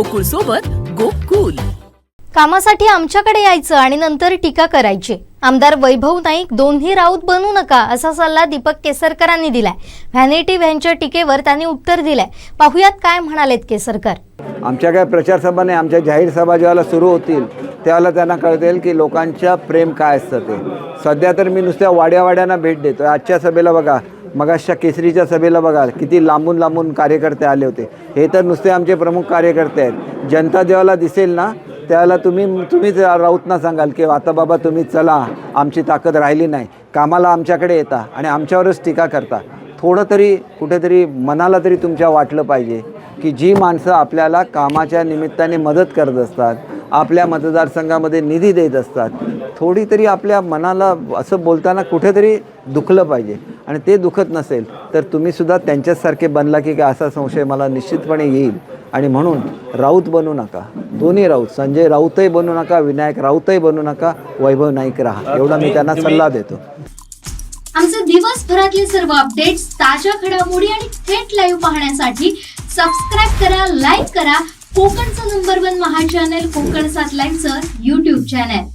गोकुळ सोबत गोकुल. कामासाठी आमच्याकडे यायचं आणि नंतर टीका करायची. आमदार वैभव नाईक दोन्ही राऊत बनू नका असा सल्ला दीपक केसरकरांनी दिलाय. व्हॅनिटी व्हॅनच्या टीकेवर त्यांनी उत्तर दिलंय. पाहुयात काय म्हणालेत केसरकर. आमच्या काय प्रचार सभा नाही आमच्या जाहीर सभा ज्यावेळेला सुरू होतील त्यावेळेला त्यांना कळतेल की लोकांच्या प्रेम काय असतं ते. सध्या तर मी नुसत्या वाड्यावाड्यांना भेट देतो आजच्या सभेला बघा मगाशच्या केसरीच्या सभेला बघा किती लांबून लांबून कार्यकर्ते आले होते. हे तर नुसते आमचे प्रमुख कार्यकर्ते आहेत. जनता देवाला दिसेल ना त्याला तुम्ही तुम्हीच राऊतना सांगाल की आता बाबा तुम्ही चला आमची ताकद राहिली नाही. कामाला आमच्याकडे येता आणि आमच्यावरच टीका करता. थोडं तरी कुठेतरी मनाला तरी तुमच्या वाटलं पाहिजे की जी माणसं आपल्याला कामाच्या निमित्ताने मदत करत असतात आपल्या मतदारसंघामध्ये निधी देत असतात थोडी तरी आपल्या मनाला असं बोलताना कुठेतरी दुखलं पाहिजे. आणि ते दुखत नसेल तर तुम्हीसुद्धा त्यांच्याचसारखे बनला की काय असा संशय मला निश्चितपणे येईल. आणि म्हणून राऊत बनू नका. दोन्ही राऊत संजय राऊतही बनू नका विनायक राऊतही बनू नका वैभव नाईक राहा. एवढा मी त्यांना सल्ला देतो. आमचे दिवसभरातले सर्व अपडेट्स ताज्या घडामोडी आणि थेट लाईव्ह पाहण्यासाठी सबस्क्राईब करा लाईक करा. कोकणचं नंबर वन महा चॅनल कोकण सात लाईनचं युट्यूब चॅनल